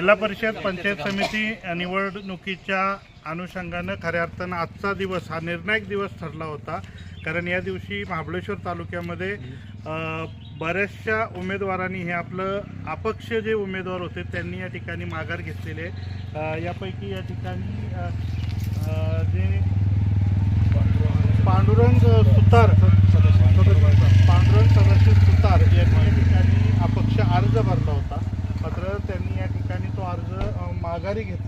जिल्हा परिषद पंचायत समिती निवडणुकीच्या अनुषंगानं खऱ्या अर्थानं आजचा दिवस हा निर्णायक दिवस ठरला होता. कारण या दिवशी महाबळेश्वर तालुक्यामध्ये बऱ्याचशा उमेदवारांनी हे आपलं अपक्ष जे उमेदवार होते त्यांनी या ठिकाणी माघार घेतलेले यापैकी या ठिकाणी जे पांडुरंग सुतार पांडुरंग सदाशिव सुतार यांनी या ठिकाणी अपक्ष अर्ज भरला होता मात्र त्यांनी या ठिकाणी तो अर्ज अ,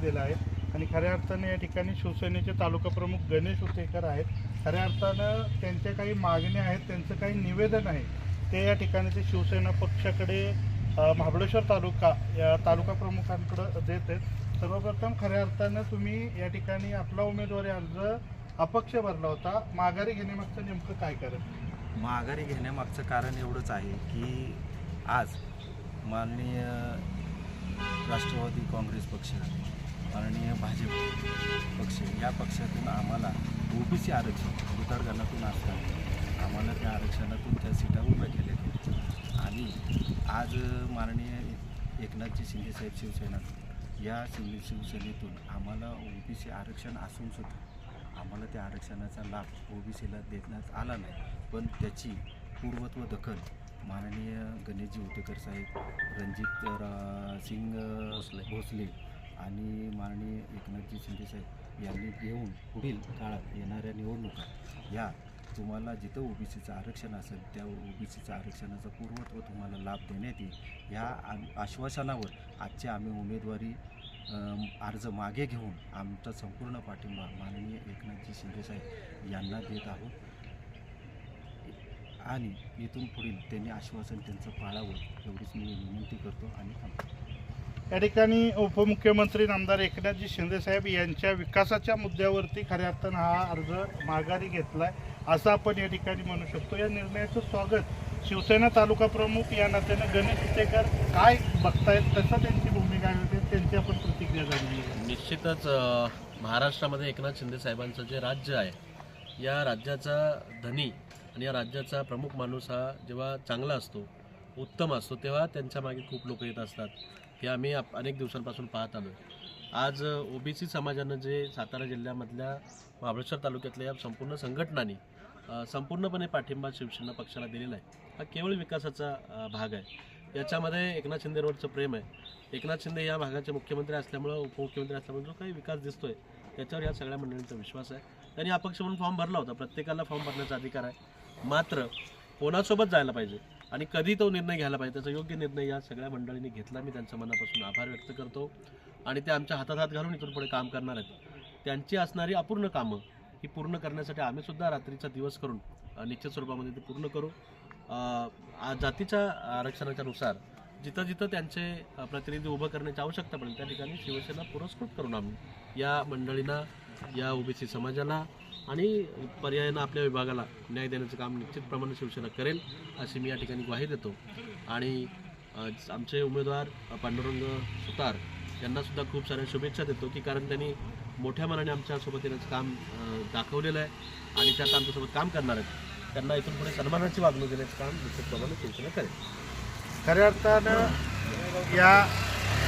दिला आहे. आणि खऱ्या अर्थाने या ठिकाणी शिवसेनेचे तालुका प्रमुख गणेश उतेकर आहेत. खऱ्या अर्थानं त्यांच्या काही मागण्या आहेत त्यांचं काही निवेदन आहे. ते या ठिकाणी ते शिवसेना पक्षाकडे महाबळेश्वर तालुका या तालुका प्रमुखांकडं देत आहेत. सर्वप्रथम खऱ्या अर्थानं तुम्ही या ठिकाणी आपला उमेदवारी अर्ज अपक्ष भरला होता. माघारी घेण्यामागचं नेमकं काय कारण? माघारी घेण्यामागचं कारण एवढंच आहे की आज माननीय राष्ट्रवादी काँग्रेस पक्ष माननीय भाजप पक्ष या पक्षातून आम्हाला ओबीसी आरक्षण उतरगणातून असताना आम्हाला त्या आरक्षणातून त्या सीटा उभ्या केल्या गेल्या. आणि आज माननीय एकनाथजी शिंदेसाहेब शिवसेना या शिंदे शिवसेनेतून आम्हाला ओबीसी आरक्षण असून सुद्धा आम्हाला त्या आरक्षणाचा लाभ ओबीसीला देण्यात आला नाही. पण त्याची पूर्वत्व दखल माननीय गणेशजी उतेकर साहेब रणजित सिंग भोसले भोसले आणि माननीय एकनाथजी शिंदेसाहेब यांनी घेऊन पुढील काळात येणाऱ्या निवडणुका या तुम्हाला जिथं ओबीसीचं आरक्षण असेल त्या ओबीसीचं आरक्षणाचा पूर्वत्व तुम्हाला लाभ देण्यात येईल. या आश्वासनावर आजचे आम्ही उमेदवारी अर्ज मागे घेऊन आमचा संपूर्ण पाठिंबा माननीय एकनाथजी शिंदेसाहेब यांना देत आहोत. आणि इथून पुढील त्यांनी आश्वासन त्यांचं पाळावं एवढीच मी विनंती करतो आणि थांबतो. या ठिकाणी उपमुख्यमंत्री नामदार एकनाथजी शिंदेसाहेब यांच्या विकासाच्या मुद्द्यावरती खऱ्या अर्थानं हा अर्ज माघारी घेतला आहे असं आपण या ठिकाणी म्हणू शकतो. या निर्णयाचं स्वागत शिवसेना तालुका प्रमुख या नात्यानं गणेश उतेकर काय बघतायत कसं त्यांची भूमिका होते त्यांची आपण प्रतिक्रिया जाणून निश्चितच महाराष्ट्रामध्ये एकनाथ शिंदे साहेबांचं जे राज्य आहे या राज्याचा धनी आणि या राज्याचा प्रमुख माणूस हा जेव्हा चांगला असतो उत्तम असतो तेव्हा त्यांच्या मागे खूप लोक येत असतात. हे आम्ही आप- अनेक दिवसांपासून पाहत आलो आज ओबीसी समाजानं जे सातारा जिल्ह्यामधल्या महाबळेश्वर तालुक्यातल्या या संपूर्ण संघटनांनी संपूर्णपणे पाठिंबा शिवसेना पक्षाला दिलेला आहे. हा केवळ विकासाचा भाग आहे. याच्यामध्ये एकनाथ शिंदेवरचं प्रेम आहे. एकनाथ शिंदे या भागाचे मुख्यमंत्री असल्यामुळं उपमुख्यमंत्री असल्यामुळे जो काही विकास दिसतोय त्याच्यावर या सगळ्या मंडळींचा विश्वास आहे. त्यांनी अपक्ष म्हणून फॉर्म भरला होता. प्रत्येकाला फॉर्म भरण्याचा अधिकार आहे. मात्र कोणासोबत जायला पाहिजे? आणि कधी तो निर्णय घ्यायला पाहिजे त्याचा योग्य निर्णय या सगळ्या मंडळींनी घेतला. मी त्यांच्या मनापासून आभार व्यक्त करतो. आणि ते आमच्या हातात हात घालून इथून पुढे काम करणार आहेत. त्यांची असणारी अपूर्ण कामं ही पूर्ण करण्यासाठी आम्ही सुद्धा रात्रीचा दिवस करून निश्चित स्वरूपामध्ये ते पूर्ण करू. जातीच्या आरक्षणाच्या नुसार जिथं जिथं त्यांचे प्रतिनिधी उभं करण्याची आवश्यकता पडेल त्या ठिकाणी शिवसेना पुरस्कृत करून आम्ही या मंडळींना या ओबीसी समाजाला आणि पर्यायानं आपल्या विभागाला न्याय देण्याचं काम निश्चित प्रमाणे शिवसेना करेल अशी मी या ठिकाणी ग्वाही देतो. आणि आमचे उमेदवार पांडुरंग सुतार यांनासुद्धा खूप साऱ्या शुभेच्छा देतो की कारण त्यांनी मोठ्या मनाने आमच्यासोबत येण्याचं काम दाखवलेलं आहे आणि त्यात आमच्यासोबत काम करणार आहेत. त्यांना इथून पुढे सन्मानाची वागणूक देण्याचं काम निश्चितप्रमाणे शिवसेना करेल. खऱ्या अर्थानं या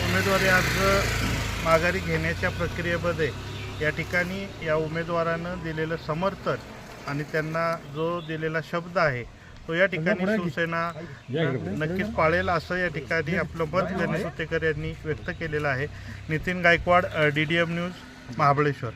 उमेदवारी अर्ज माघारी घेण्याच्या प्रक्रियेमध्ये या ठिकाणी या उमेदवारानं दिलेलं समर्थन आणि त्यांना जो दिलेला शब्द आहे तो या ठिकाणी शिवसेना नक्कीच पाळेल असं या ठिकाणी आपलं मत गणेश उतेकर यांनी व्यक्त केलेलं आहे. Nitin Gaikwad D D M news Mahabaleshwar.